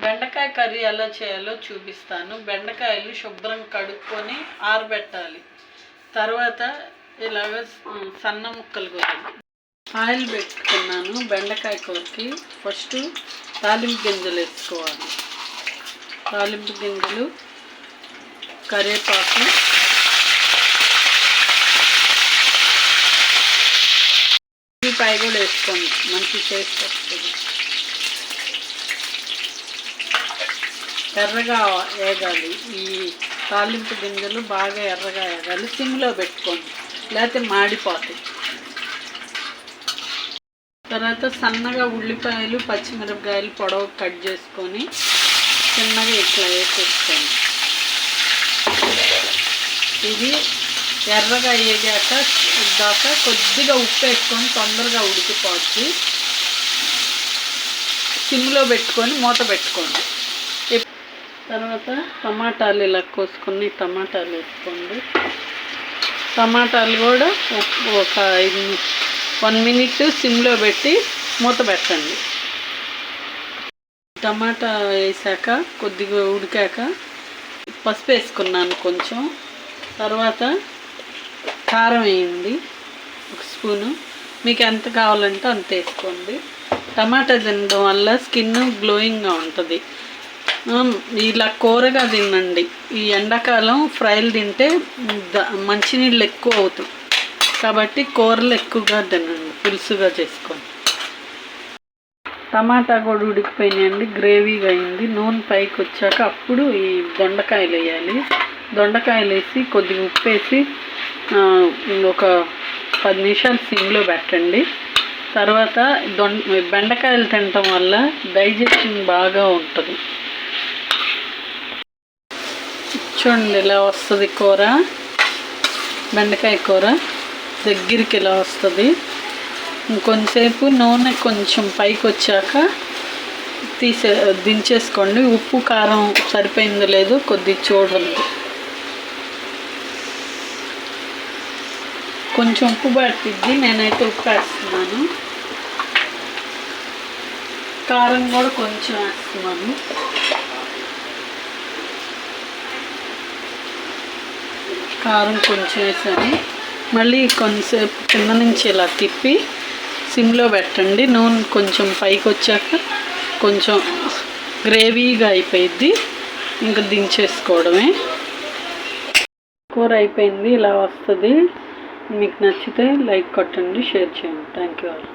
బెండకాయ కర్రీ ఎలా చేయాలో చూపిస్తాను. బెండకాయలు శుభ్రం కడుక్కొని ఆరబెట్టాలి. తర్వాత ఇలాగ సన్న ముక్కలు కోయాలి ఆయిల్ పెట్టుకున్నాను బెండకాయ కూరకి. ఫస్ట్ తాలింపు గింజలు వేసుకోవాలి. తాలింపు గింజలు కరివేపాకు. పై కూడా వేసుకోండి. మంచి టేస్ట్ వస్తుంది. ఎర్రగా వేగాలి. ఈ తాలింపు గింజలు బాగా ఎర్రగా వేగాలి. సిమ్లో పెట్టుకోండి. లేకపోతే మాడిపోతాయి. తర్వాత సన్నగా ఉల్లిపాయలు పచ్చిమిరపకాయలు పొడవు కట్ చేసుకొని చిన్నగా ఇట్లా వేసేసుకోండి. ఇది ఎర్రగా వేగాక దాకా కొద్దిగా ఉప్పు వేసుకొని తొందరగా ఉడికిపోవచ్చు సిమ్లో పెట్టుకొని మూత పెట్టుకోండి. తర్వాత టమాటాలు ఇలా కోసుకొని టమాటాలు వేసుకోండి. టమాటాలు కూడా ఒక- ఐదు వన్ మినిట్ సిమ్లో పెట్టి మూత పెట్టండి. టమాటా వేసాక కొద్దిగా ఉడికాక పసుపు వేసుకున్నాను కొంచెం. తర్వాత కారం వేయండి. ఒక స్పూను. మీకు ఎంత కావాలంటే అంత వేసుకోండి. టమాటా తినడం వల్ల స్కిన్ గ్లోయింగ్గా ఉంటుంది. ఇలా కూరగా తినండి ఈ ఎండాకాలం ఫ్రైలు తింటే మంచినీళ్ళు ఎక్కువ అవుతాయి కాబట్టి కూరలు ఎక్కువగా తినండి పులుసుగా చేసుకోండి. టమాటా కూడా ఉడికిపోయినాయండి గ్రేవీగా అయింది. నూనె పైకి వచ్చాక అప్పుడు ఈ దొండకాయలు వేయాలి. దొండకాయలు వేసి కొద్దిగా ఉప్పు వేసి ఒక పది నిమిషాలు సిమ్లో పెట్టండి. తర్వాత దొండ బెండకాయలు తినటం వల్ల డైజెషన్ బాగా ఉంటుంది. చూడండి ఇలా వస్తుంది కూర. బెండకాయ కూర దగ్గరికి ఇలా వస్తుంది. ఇంకొంతసేపు నూనె కొంచెం పైకి వచ్చాక తీసే దించేసుకోండి. ఉప్పు కారం సరిపోయిందో లేదో కొద్ది చూడండి. కొంచెం ఉప్పు పట్టిద్ది. నేనైతే ఉప్పు వేస్తున్నాను. కారం కూడా కొంచెం వేస్తున్నాను. కారం కొంచెం వేసాను మళ్ళీ కొంచెంసేపు కింద నుంచి ఇలా తిప్పి సిమ్లో పెట్టండి. నూనె కొంచెం పైకి వచ్చాక కొంచెం గ్రేవీగా అయిపోయిద్ది. ఇంకా దించేసుకోవడమే. కూర అయిపోయింది. ఇలా వస్తుంది. మీకు నచ్చితే లైక్ కొట్టండి షేర్ చేయండి. Thank you